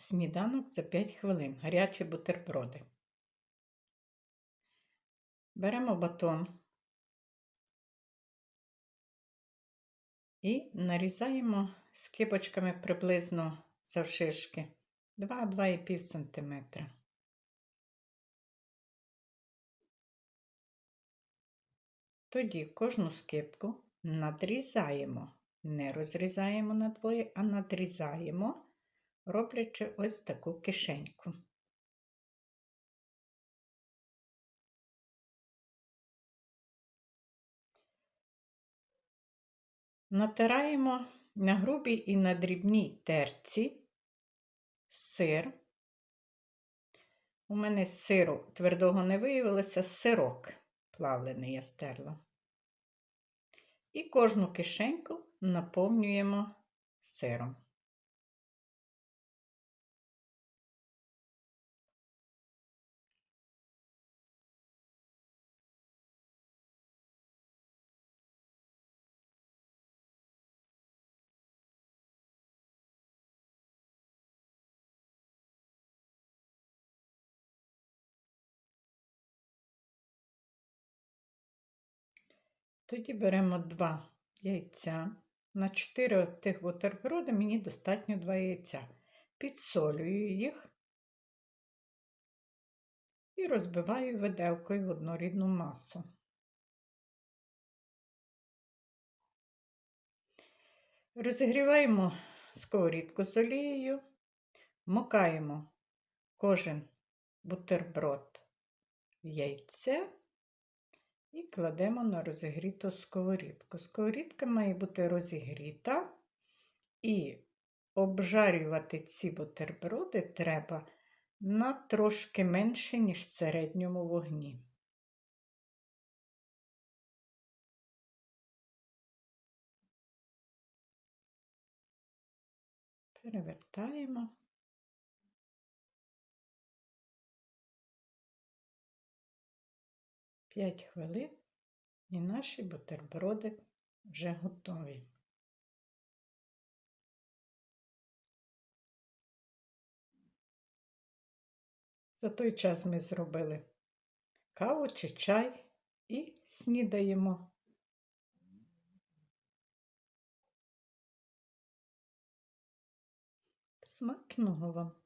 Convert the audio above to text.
сніданок за 5 хвилин. Гарячі бутерброди. Беремо батон і нарізаємо скибочками приблизно завшишки 2-2,5 см. Тоді кожну скибку надрізаємо, не розрізаємо на двоє, а надрізаємо, роблячи ось таку кишеньку. Натираємо на грубій і на дрібній терці сир. У мене з сиру твердого не виявилося сирок плавлений я стерла. І кожну кишеньку наповнюємо сиром. Тоді беремо два яйця. На 4 тих бутерброди мені достатньо 2 яйця. Підсолюю їх і розбиваю виделкою в однорідну масу. Розігріваємо сковорідку з олією, мокаємо кожен бутерброд в яйце і кладемо на розігріту сковорідку. Сковорідка має бути розігріта, і обжарювати ці бутерброди треба на трошки менше, ніж середньому вогні. Перевертаємо. 5 хвилин і наші бутерброди вже готові. За той час ми зробили каву чи чай і снідаємо. Смачного вам!